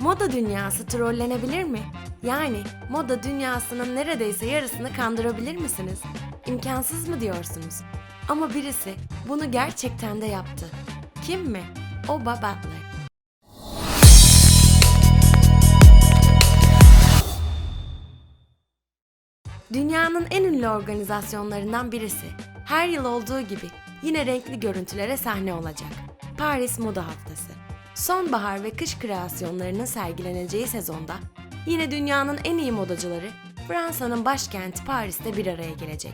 Moda dünyası trollenebilir mi? Yani moda dünyasının neredeyse yarısını kandırabilir misiniz? İmkansız mı diyorsunuz? Ama birisi bunu gerçekten de yaptı. Kim mi? Oba Butler. Dünyanın en ünlü organizasyonlarından birisi. Her yıl olduğu gibi yine renkli görüntülere sahne olacak. Paris Moda Haftası. Sonbahar ve kış kreasyonlarının sergileneceği sezonda yine dünyanın en iyi modacıları Fransa'nın başkenti Paris'te bir araya gelecek.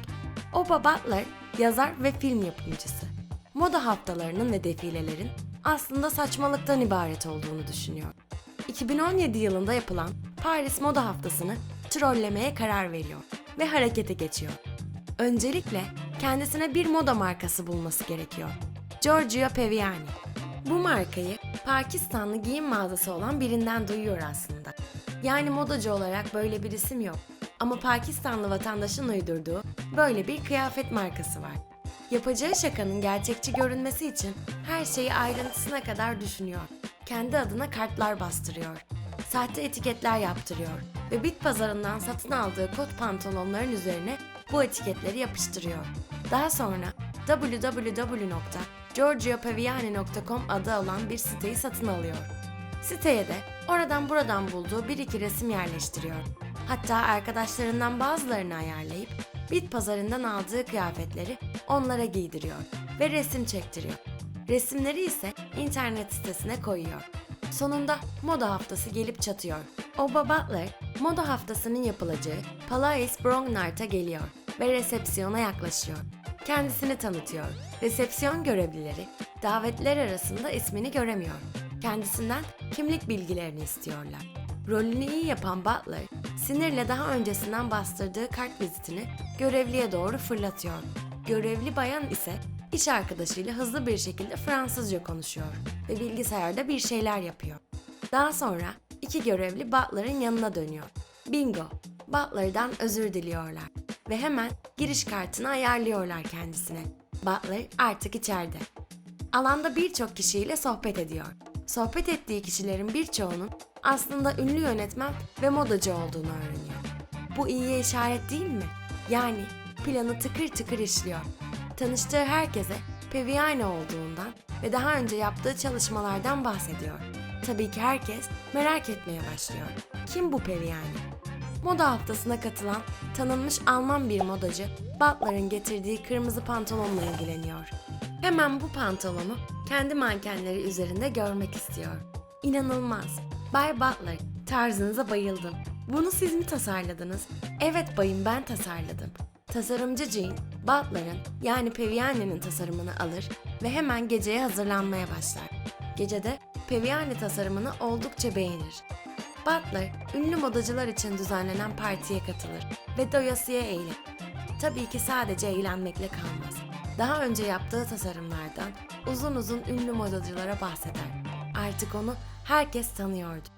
Oba Butler, yazar ve film yapımcısı. Moda haftalarının ve defilelerin aslında saçmalıktan ibaret olduğunu düşünüyor. 2017 yılında yapılan Paris Moda Haftası'nı trollemeye karar veriyor ve harekete geçiyor. Öncelikle kendisine bir moda markası bulması gerekiyor. Giorgio Peviani. Bu markayı Pakistanlı giyim mağazası olan birinden duyuyor aslında. Yani modacı olarak böyle bir isim yok. Ama Pakistanlı vatandaşın uydurduğu böyle bir kıyafet markası var. Yapacağı şakanın gerçekçi görünmesi için her şeyi ayrıntısına kadar düşünüyor. Kendi adına kartlar bastırıyor. Sahte etiketler yaptırıyor ve bit pazarından satın aldığı kot pantolonların üzerine bu etiketleri yapıştırıyor. Daha sonra www.giorgiopaviani.com adı alan bir siteyi satın alıyor. Siteye de oradan buradan bulduğu bir iki resim yerleştiriyor. Hatta arkadaşlarından bazılarını ayarlayıp bit pazarından aldığı kıyafetleri onlara giydiriyor ve resim çektiriyor. Resimleri ise internet sitesine koyuyor. Sonunda moda haftası gelip çatıyor. Oba Butler, moda haftasının yapılacağı Palais Brongniart'a geliyor ve resepsiyona yaklaşıyor. Kendisini tanıtıyor. Resepsiyon görevlileri davetler arasında ismini göremiyor. Kendisinden kimlik bilgilerini istiyorlar. Rolünü iyi yapan Butler, sinirle daha öncesinden bastırdığı kart vizitini görevliye doğru fırlatıyor. Görevli bayan ise iş arkadaşıyla hızlı bir şekilde Fransızca konuşuyor ve bilgisayarda bir şeyler yapıyor. Daha sonra iki görevli Butler'ın yanına dönüyor. Bingo! Butler'dan özür diliyorlar ve hemen giriş kartını ayarlıyorlar kendisine. Butler artık içeride. Alanda birçok kişiyle sohbet ediyor. Sohbet ettiği kişilerin birçoğunun aslında ünlü yönetmen ve modacı olduğunu öğreniyor. Bu iyiye işaret değil mi? Yani planı tıkır tıkır işliyor. Tanıştığı herkese Peviani olduğundan ve daha önce yaptığı çalışmalardan bahsediyor. Tabii ki herkes merak etmeye başlıyor. Kim bu Peviani? Moda haftasına katılan tanınmış Alman bir modacı Butler'ın getirdiği kırmızı pantolonla ilgileniyor. Hemen bu pantolonu kendi mankenleri üzerinde görmek istiyor. İnanılmaz. Bay Butler, tarzınıza bayıldım. Bunu siz mi tasarladınız? Evet bayım ben tasarladım. Tasarımcı Jean, Butler'ın yani Peviani'nin tasarımını alır ve hemen geceye hazırlanmaya başlar. Gecede Peviani tasarımını oldukça beğenir. Butler, ünlü modacılar için düzenlenen partiye katılır ve doyasıya eğilir. Tabii ki sadece eğlenmekle kalmaz. Daha önce yaptığı tasarımlardan uzun uzun ünlü modacılara bahseder. Artık onu herkes tanıyordu.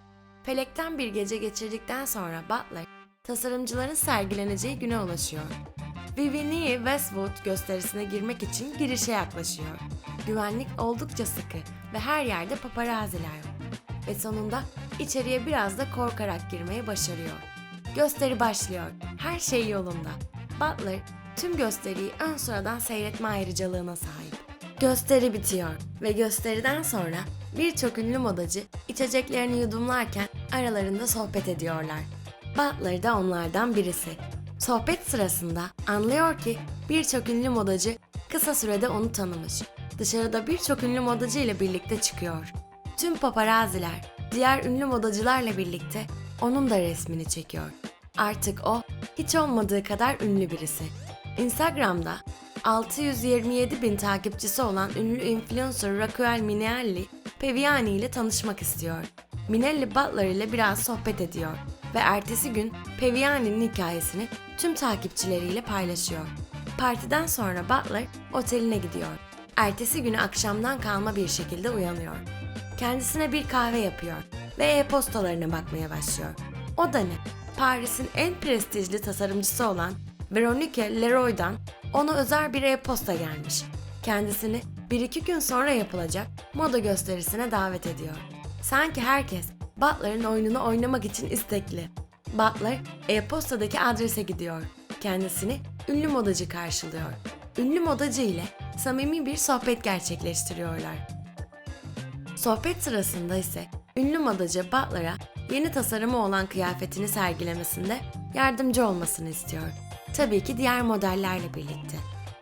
Felekten bir gece geçirdikten sonra Butler, tasarımcıların sergileneceği güne ulaşıyor. Vivienne Westwood gösterisine girmek için girişe yaklaşıyor. Güvenlik oldukça sıkı ve her yerde paparaziler var. Ve sonunda içeriye biraz da korkarak girmeyi başarıyor. Gösteri başlıyor. Her şey yolunda. Butler tüm gösteriyi ön sıradan seyretme ayrıcalığına sahip. Gösteri bitiyor ve gösteriden sonra birçok ünlü modacı içeceklerini yudumlarken aralarında sohbet ediyorlar. Butler da onlardan birisi. Sohbet sırasında anlıyor ki birçok ünlü modacı kısa sürede onu tanımış. Dışarıda birçok ünlü modacı ile birlikte çıkıyor. Tüm paparaziler diğer ünlü modacılarla birlikte onun da resmini çekiyor. Artık o hiç olmadığı kadar ünlü birisi. Instagram'da 627 bin takipçisi olan ünlü influencer Raquel Minelli, Peviani ile tanışmak istiyor. Minelli Butler ile biraz sohbet ediyor ve ertesi gün Peviani'nin hikayesini tüm takipçileriyle paylaşıyor. Partiden sonra Butler oteline gidiyor. Ertesi günü akşamdan kalma bir şekilde uyanıyor. Kendisine bir kahve yapıyor ve e-postalarına bakmaya başlıyor. O da ne? Paris'in en prestijli tasarımcısı olan Veronique Leroy'dan ona özel bir e-posta gelmiş. Kendisini bir iki gün sonra yapılacak moda gösterisine davet ediyor. Sanki herkes Butler'ın oyununu oynamak için istekli. Butler e-postadaki adrese gidiyor. Kendisini ünlü modacı karşılıyor. Ünlü modacı ile samimi bir sohbet gerçekleştiriyorlar. Sohbet sırasında ise ünlü modacı Butler'a yeni tasarımı olan kıyafetini sergilemesinde yardımcı olmasını istiyor. Tabii ki diğer modellerle birlikte.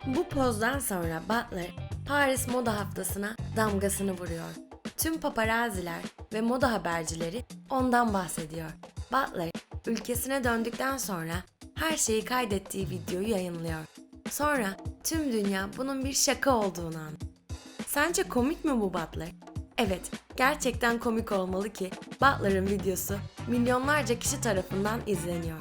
Bu pozdan sonra Butler Paris Moda Haftası'na damgasını vuruyor. Tüm paparaziler ve moda habercileri ondan bahsediyor. Butler ülkesine döndükten sonra her şeyi kaydettiği videoyu yayınlıyor. Sonra tüm dünya bunun bir şaka olduğunu anlıyor. Sence komik mi bu Butler? Evet, gerçekten komik olmalı ki Butler'ın videosu milyonlarca kişi tarafından izleniyor.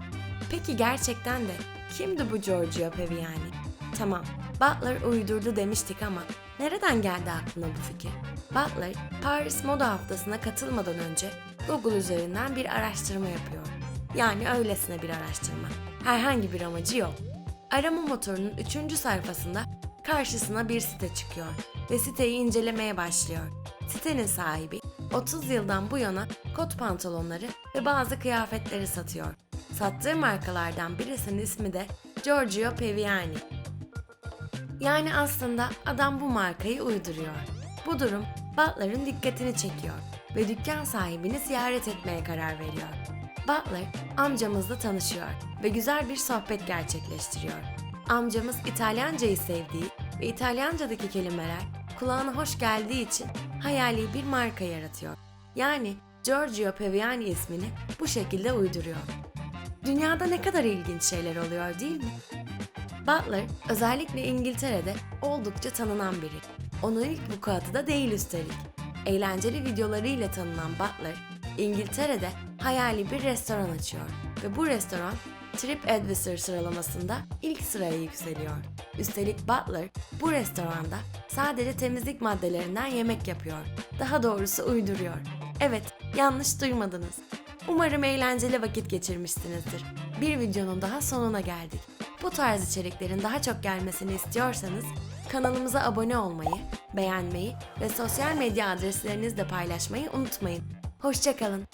Peki gerçekten de kimdi bu Giorgio Peviani? Tamam, Butler uydurdu demiştik ama nereden geldi aklına bu fikir? Butler, Paris Moda Haftası'na katılmadan önce Google üzerinden bir araştırma yapıyor. Yani öylesine bir araştırma. Herhangi bir amacı yok. Arama motorunun 3. sayfasında karşısına bir site çıkıyor ve siteyi incelemeye başlıyor. Sitenin sahibi 30 yıldan bu yana kot pantolonları ve bazı kıyafetleri satıyor. Sattığı markalardan birisinin ismi de Giorgio Peviani. Yani aslında adam bu markayı uyduruyor. Bu durum Butler'ın dikkatini çekiyor ve dükkan sahibini ziyaret etmeye karar veriyor. Butler amcamızla tanışıyor ve güzel bir sohbet gerçekleştiriyor. Amcamız İtalyancayı sevdiği ve İtalyancadaki kelimeler kulağına hoş geldiği için hayali bir marka yaratıyor. Yani Giorgio Peviani ismini bu şekilde uyduruyor. Dünyada ne kadar ilginç şeyler oluyor değil mi? Butler özellikle İngiltere'de oldukça tanınan biri. Onun ilk vukuatı da değil üstelik. Eğlenceli videolarıyla tanınan Butler, İngiltere'de hayali bir restoran açıyor ve bu restoran TripAdvisor sıralamasında ilk sıraya yükseliyor. Üstelik Butler bu restoranda sadece temizlik maddelerinden yemek yapıyor. Daha doğrusu uyduruyor. Evet, yanlış duymadınız. Umarım eğlenceli vakit geçirmişsinizdir. Bir videonun daha sonuna geldik. Bu tarz içeriklerin daha çok gelmesini istiyorsanız kanalımıza abone olmayı, beğenmeyi ve sosyal medya adreslerinizle paylaşmayı unutmayın. Hoşçakalın.